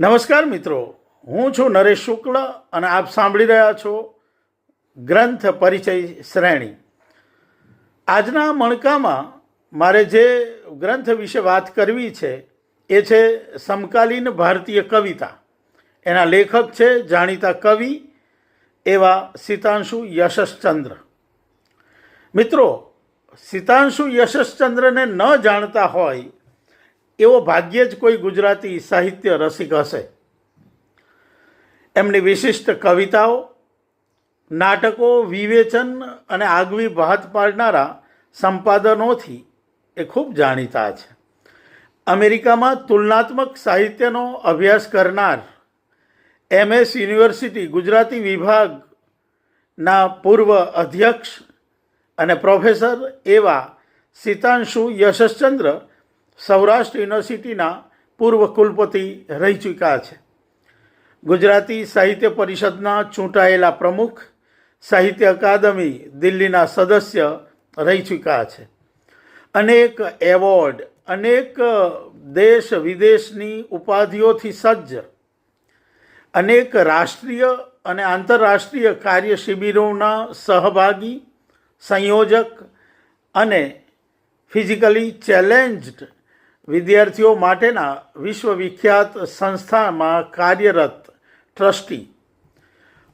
નમસ્કાર મિત્રો, હું છું નરેશ શુક્લ અને આપ સાંભળી રહ્યા છો ગ્રંથ પરિચય શ્રેણી. આજના મણકામાં મારે જે ગ્રંથ વિશે વાત કરવી છે, એ છે સમકાલીન ભારતીય કવિતા. એના લેખક છે જાણીતા કવિ એવા સીતાંશુ યશશ્ચંદ્ર. મિત્રો, સીતાંશુ યશશ્ચંદ્રને ન જાણતા હોય એવો ભાગ્યે જ કોઈ ગુજરાતી સાહિત્ય રસિક હશે. એમની વિશિષ્ટ કવિતાઓ, નાટકો, વિવેચન અને આગવી ભાત પાડનારા સંપાદનોથી એ ખૂબ જાણીતા છે. અમેરિકામાં તુલનાત્મક સાહિત્યનો અભ્યાસ કરનાર એમએસ યુનિવર્સિટી ગુજરાતી વિભાગના પૂર્વ અધ્યક્ષ અને પ્રોફેસર એવા સીતાંશુ યશશ્ચંદ્ર સૌરાષ્ટ્ર યુનિવર્સિટીના પૂર્વ કુલપતિ રહી ચૂક્યા છે. ગુજરાતી સાહિત્ય પરિષદના ચૂંટાયેલા પ્રમુખ, સાહિત્ય અકાદમી દિલ્હીના સદસ્ય રહી ચૂક્યા છે. અનેક એવોર્ડ, અનેક દેશ વિદેશની ઉપાધિઓથી સજ્જ, અનેક રાષ્ટ્રીય અને આંતરરાષ્ટ્રીય કાર્ય શિબિરોના સહભાગી, સંયોજક અને ફિઝિકલી ચેલેન્જડ વિદ્યાર્થીઓ માટેના વિશ્વવિખ્યાત સંસ્થામાં કાર્યરત ટ્રસ્ટી,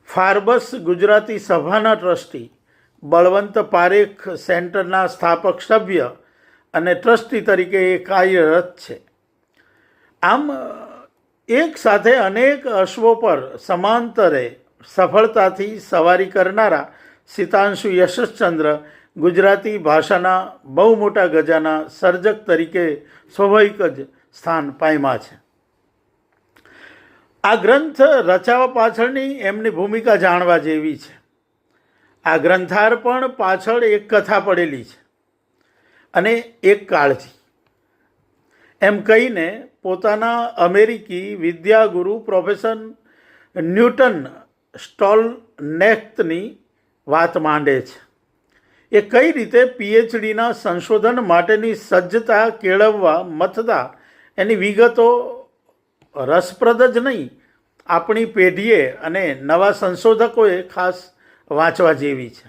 ફાર્બસ ગુજરાતી સભાના ટ્રસ્ટી, બળવંત પારેખ સેન્ટરના સ્થાપક સભ્ય અને ટ્રસ્ટી તરીકે એ કાર્યરત છે. આમ, એક સાથે અનેક અશ્વો પર સમાંતરે સફળતાથી સવારી કરનારા સિતાંશુ યશશ્ચંદ્ર ગુજરાતી ભાષાના બહુ મોટા ગજાના સર્જક તરીકે સ્વાભાવિક જ સ્થાન પામ્યા છે. આ ગ્રંથ રચાવા પાછળની એમની ભૂમિકા જાણવા જેવી છે. આ ગ્રંથાર પણ પાછળ એક કથા પડેલી છે અને એક કાળજી. એમ કહીને પોતાના અમેરિકી વિદ્યાગુરુ પ્રોફેસર ન્યૂટન સ્ટોલ નેક્તની વાત માંડે છે. એ કઈ રીતે પીએચડીના સંશોધન માટેની સજ્જતા કેળવવા, મથતા, એની વિગતો રસપ્રદ જ નહીં, આપણી પેઢીએ અને નવા સંશોધકોએ ખાસ વાંચવા જેવી છે.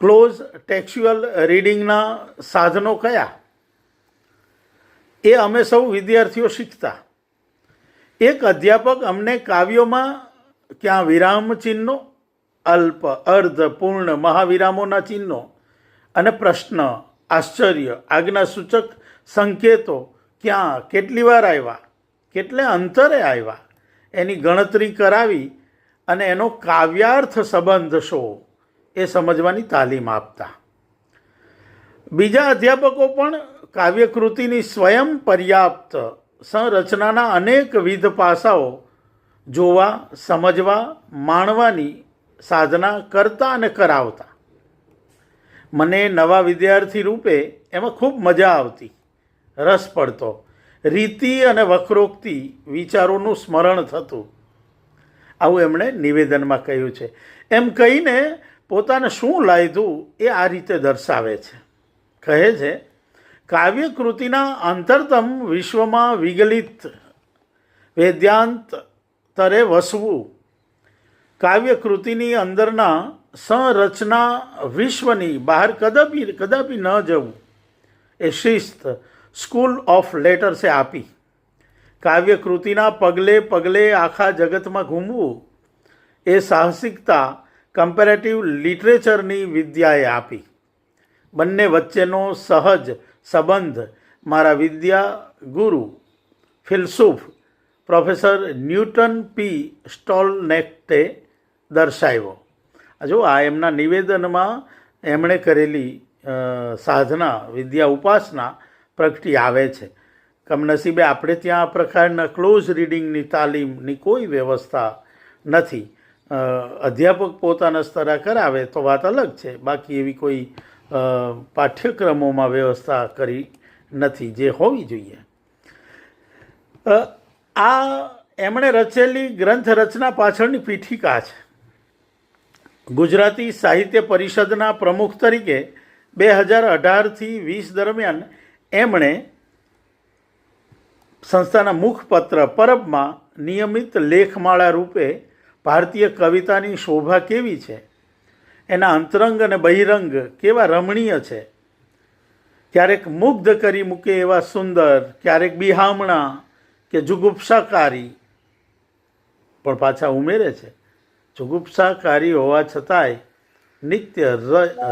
ક્લોઝ ટેક્સ્યુઅલ રીડિંગના સાધનો કયા? એ અમે સૌ વિદ્યાર્થીઓ શીખતા. એક અધ્યાપક અમને કાવ્યોમાં ક્યાં વિરામ ચિહ્નો અલ્પ, અર્ધ, પૂર્ણ મહાવિરામોના ચિહ્નો અને પ્રશ્ન, આશ્ચર્ય, આજ્ઞાસૂચક સંકેતો. ક્યાં, કેટલી વાર આવ્યા? કેટલે અંતરે આવ્યા? એની ગણતરી કરાવી અને એનો કાવ્યાર્થ સંબંધ શો એ સમજવાની તાલીમ આપતા. બીજા અધ્યાપકો પણ કાવ્યકૃતિની સ્વયં પર્યાપ્ત સંરચનાના અનેકવિધ પાસાઓ જોવા, સમજવા, માણવાની સાધના કરતા અને કરાવતા. મને નવા વિદ્યાર્થી રૂપે એમાં ખૂબ મજા આવતી. રસ પડતો. રીતિ અને વક્રોક્તિ વિચારોનું સ્મરણ થતું. આવું એમણે નિવેદનમાં કહ્યું છે. એમ કહીને પોતાને શું લાયધું એ આ રીતે દર્શાવે છે. કહે છે, કાવ્યકૃતિના અંતરતમ વિશ્વમાં વિગલિત વેદ્યાંત તરે વસવું કાવ્યકૃતિની અંદરના સંરચના વિશ્વની બહાર કદાપી કદાપી ન જવું, એ શિસ્ત સ્કૂલ ઓફ લેટર્સે આપી. કાવ્યકૃતિના પગલે પગલે આખા જગતમાં ઘૂમવું, એ સાહસિકતા કમ્પેરેટિવ લિટરેચરની વિદ્યાએ આપી. બંને વચ્ચેનો સહજ સંબંધ મારા વિદ્યા ગુરુ, ફિલસૂફ પ્રોફેસર ન્યૂટન પી સ્ટોલનેક્ટે દર્શાવ્યો. જો, આ એમના નિવેદનમાં એમણે કરેલી સાધના, વિદ્યા ઉપાસના પ્રગટી આવે છે. કમનસીબે આપણે ત્યાં આ પ્રકારના ક્લોઝ રીડિંગની તાલીમની કોઈ વ્યવસ્થા નથી. અધ્યાપક પોતાના સ્તરે કરાવે તો વાત અલગ છે. બાકી એવી કોઈ પાઠ્યક્રમોમાં વ્યવસ્થા કરી નથી જે હોવી જોઈએ. આ એમણે રચેલી ગ્રંથ રચના પાછળની પીઠિકા છે. ગુજરાતી સાહિત્ય પરિષદના પ્રમુખ તરીકે બે હજાર અઢારથી વીસ દરમિયાન એમણે સંસ્થાના મુખપત્ર પરબમાં નિયમિત લેખમાળા રૂપે ભારતીય કવિતાની શોભા કેવી છે? એના અંતરંગ અને બહિરંગ કેવા રમણીય છે? ક્યારેક મુગ્ધ કરી મૂકે એવા સુંદર, ક્યારેક બિહામણા કે જુગુપ્સાકારી પણ પાછા ઉમેરે છે. જુગુપ્સાકારી હોવા છતાંય નિત્ય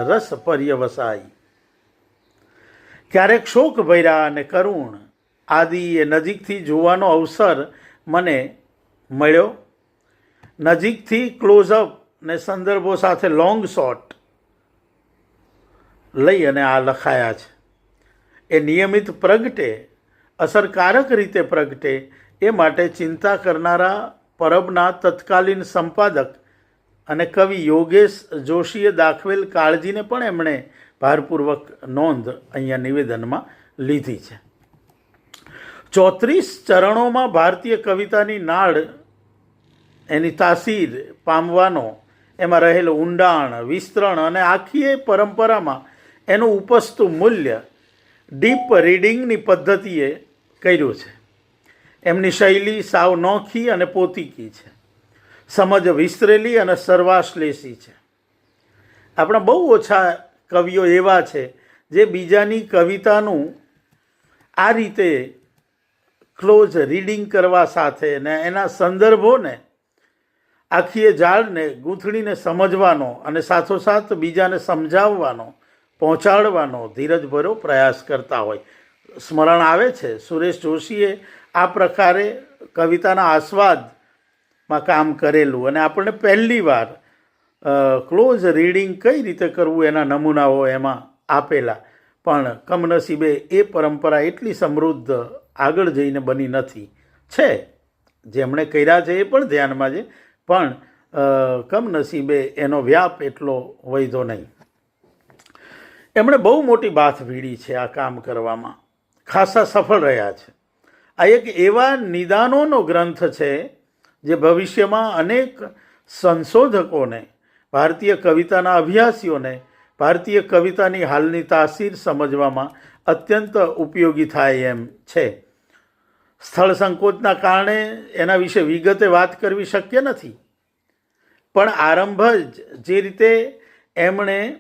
રસ પર્યવસાય. ક્યારેક શોક ભર્યા અને કરુણ આદિ એ નજીકથી જોવાનો અવસર મને મળ્યો. નજીકથી ક્લોઝઅપ ને સંદર્ભો સાથે લોંગ શોટ લઈ અને આ લખાયા છે. એ નિયમિત પ્રગટે, અસરકારક રીતે પ્રગટે, એ માટે ચિંતા કરનારા પરબના તત્કાલીન સંપાદક અને કવિ યોગેશ જોશીએ દાખવેલ કાળજીને પણ એમણે ભારપૂર્વક નોંધ અહીંયા નિવેદનમાં લીધી છે. ચોત્રીસ ચરણોમાં ભારતીય કવિતાની નાળ, એની તાસીર, પામવાનો, એમાં રહેલું ઊંડાણ, વિસ્તરણ અને આખી એ પરંપરામાં એનું ઉપસતું મૂલ્ય ડીપ રીડિંગની પદ્ધતિએ કર્યું છે. એમની શૈલી સાવ નોખી અને પોતીકી છે. સમજ વિસ્તરેલી અને સર્વાશ્લેષી છે. આપણા બહુ ઓછા કવિઓ એવા છે જે બીજાની કવિતાનું આ રીતે ક્લોઝ રીડિંગ કરવા સાથે ને એના સંદર્ભોને, આખી એ ઝાડને ગૂંથણીને સમજવાનો અને સાથોસાથ બીજાને સમજાવવાનો, પહોંચાડવાનો ધીરજભર્યો પ્રયાસ કરતા હોય. સ્મરણ આવે છે, સુરેશ જોશીએ આ પ્રકારે કવિતાના આસ્વાદમાં કામ કરેલું અને આપણને પહેલી વાર ક્લોઝ રીડિંગ કઈ રીતે કરવું એના નમૂનાઓ એમાં આપેલા. પણ કમનસીબે એ પરંપરા એટલી સમૃદ્ધ આગળ જઈને બની નથી. છે. જેમણે કર્યા છે એ પણ ધ્યાનમાં છે. પણ કમનસીબે એનો વ્યાપ એટલો વૈધો નહીં. એમણે બહુ મોટી બાથ ભીડી છે આ કામ કરવામાં. ખાસા સફળ રહ્યા છે. આ એક એવા નિદાનોનો ગ્રંથ છે જે ભવિષ્યમાં અનેક સંશોધકોને, ભારતીય કવિતાના અભ્યાસીઓને, ભારતીય કવિતાની હાલની તાસીર સમજવામાં અત્યંત ઉપયોગી થાય એમ છે. સ્થળ સંકોચના કારણે એના વિશે વિગતે વાત કરવી શક્ય નથી. પણ આરંભ જ જે રીતે એમણે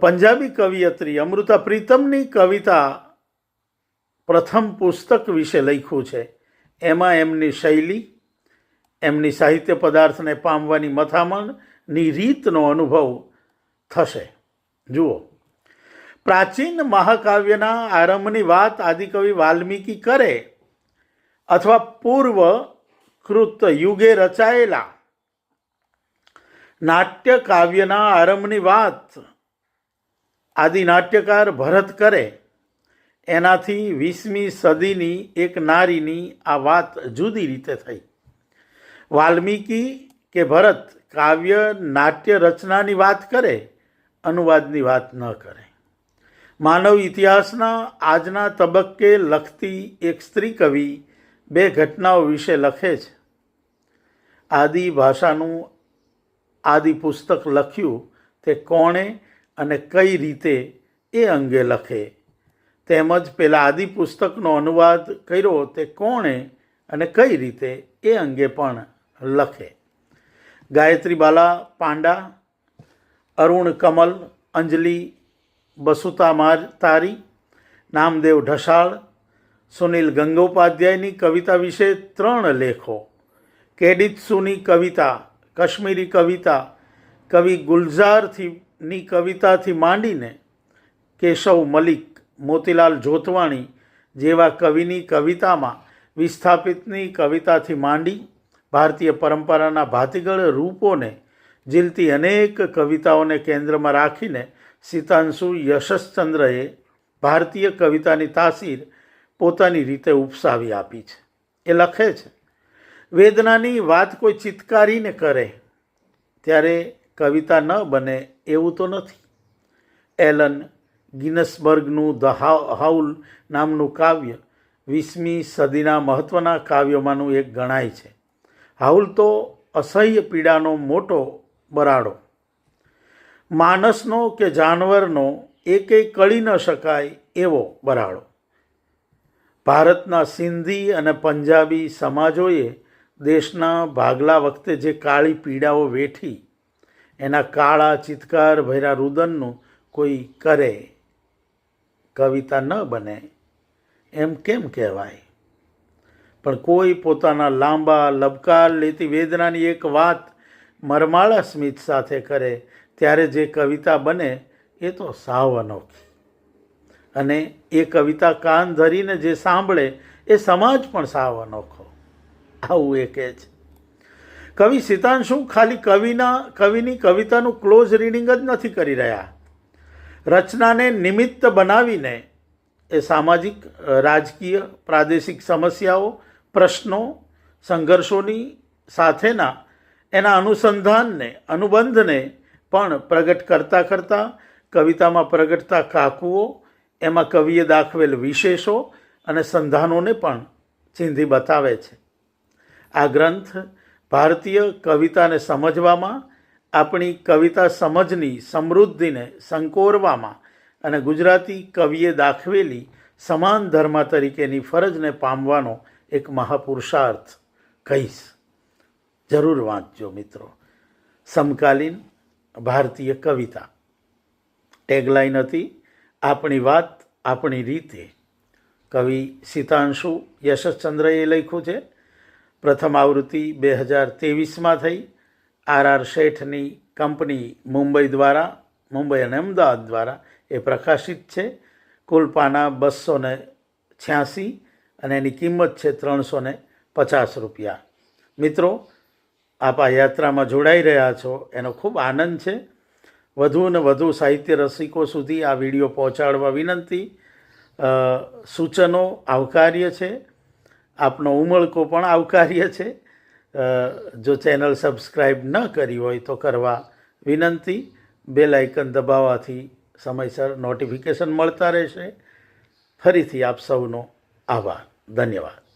પંજાબી કવિયત્રી અમૃતા પ્રીતમની કવિતા પ્રથમ પુસ્તક વિશે લખ્યું છે. એમાં એમની શૈલી, એમની સાહિત્ય પદાર્થને પામવાની મથામણની રીતનો અનુભવ થશે. જુઓ. પ્રાચીન મહાકાવ્યના આરંભની વાત આદિકવિ વાલ્મીકી કરે અથવા પૂર્વ કૃત યુગે રચાયેલા. નાટ્ય કાવ્યના આરંભની વાત આદિ નાટ્યકાર ભરત કરે. એનાથી વીસમી સદીની એક નારીની આ વાત જુદી રીતે થઈ. વાલ્મીકી કે ભરત કાવ્ય, નાટ્ય રચનાની વાત કરે, અનુવાદની વાત ન કરે. માનવ ઇતિહાસના આજના તબક્કે લખતી એક સ્ત્રી કવિ બે ઘટનાઓ વિશે લખે છે. આદિ ભાષાનું આદિ પુસ્તક લખ્યું તે કોણે અને કઈ રીતે એ અંગે લખે તેમજ પેલા આદિ પુસ્તકનો અનુવાદ કર્યો તે કોણે અને કઈ રીતે એ અંગે પણ લખે. ગાયત્રી બાલા પાંડા, અરુણ કમલ, અંજલિ બસુતા માર તારી, નામદેવ ઢસાળ, સુનિલ ગંગોપાધ્યાયની કવિતા વિશે ત્રણ લેખો, કેડિત્સુની કવિતા, કશ્મીરી કવિતા, કવિ ગુલઝારથી ની કવિતાથી માંડીને કેશવ મલિક મોતીલાલ જોતવાણી જેવા કવિની કવિતામાં વિસ્થાપિતની કવિતાથી માંડી ભારતીય પરંપરાના ભાતીગળ રૂપોને ઝીલતી અનેક કવિતાઓને કેન્દ્રમાં રાખીને સીતાંશુ યશસ્ચંદ્રએ ભારતીય કવિતાની તાસીર પોતાની રીતે ઉપસાવી આપી છે. એ લખે છે, વેદનાની વાત કોઈ ચિત્કારીને કરે, ત્યારે કવિતા ન બને એવું તો નથી. એલન ગિનસબર્ગનું ધ હાઉલ નામનું કાવ્ય વીસમી સદીના મહત્ત્વના કાવ્યોમાંનું એક ગણાય છે. હાઉલ તો અસહ્ય પીડાનો મોટો બરાડો. માણસનો કે જાનવરનો એકે કળી ન શકાય એવો બરાડો. ભારતના સિંધી અને પંજાબી સમાજોએ દેશના ભાગલા વખતે જે કાળી પીડાઓ વેઠી, એના કાળા ચિત્કાર ભર્યા રુદનનું કોઈ કરે કવિતા ન બને, એમ કેમ કહેવાય? પણ કોઈ પોતાના લાંબા લબકાર લેતી વેદનાની એક વાત મરમાળા સ્મિત સાથે કરે, ત્યારે જે કવિતા બને એ તો સાવ અનોખી. અને એ કવિતા કાન ધરીને જે સાંભળે, એ સમાજ પણ સાવ અનોખો. આવું એ કહે છે. કવિ સિતાંશુ ખાલી કવિના, કવિની કવિતાનું ક્લોઝ રીડિંગ જ નથી કરી રહ્યા? રચનાને નિમિત્ત બનાવીને એ સામાજિક રાજકીય, પ્રાદેશિક સમસ્યાઓ, પ્રશ્નો, સંઘર્ષોની સાથેના એના અનુસંધાનને, અનુબંધને પણ પ્રગટ કરતાં કરતાં, કવિતામાં પ્રગટતા કાકુઓ, એમાં કવિએ દાખવેલ વિશેષો અને સંધાનોને પણ ચીંધી બતાવે છે. આ ગ્રંથ ભારતીય કવિતાને સમજવામાં આપણી કવિતા સમજની સમૃદ્ધિને સંકોરવામાં અને ગુજરાતી કવિએ દાખવેલી સમાન ધર્મ તરીકેની ફરજને પામવાનો એક મહાપુરુષાર્થ કહીશ. જરૂર વાંચજો મિત્રો. સમકાલીન ભારતીય કવિતા. ટેગલાઈન હતી, આપણી વાત આપણી રીતે. કવિ સીતાંશુ યશસ્ચંદ્રએ લખ્યું છે. પ્રથમ આવૃત્તિ બે હજાર ત્રેવીસમાં થઈ. આર આર શેઠની કંપની મુંબઈ દ્વારા, મુંબઈ અને અમદાવાદ દ્વારા એ પ્રકાશિત છે. કુલ પાના બસો ને છ્યાસી અને એની કિંમત છે ત્રણસો ને પચાસ રૂપિયા. મિત્રો, આપ આ યાત્રામાં જોડાઈ રહ્યા છો, એનો ખૂબ આનંદ છે. વધુ ને વધુ સાહિત્ય રસિકો સુધી આ વીડિયો પહોંચાડવા વિનંતી. સૂચનો આવકાર્ય છે. આપનો ઉમળકો પણ આવકાર્ય છે. જો ચેનલ સબસ્ક્રાઈબ ન કરી હોય તો કરવા વિનંતી. બેલ આઇકન દબાવવાથી સમયસર નોટિફિકેશન મળતા રહેશે. ફરીથી આપ સૌનો આભાર. ધન્યવાદ.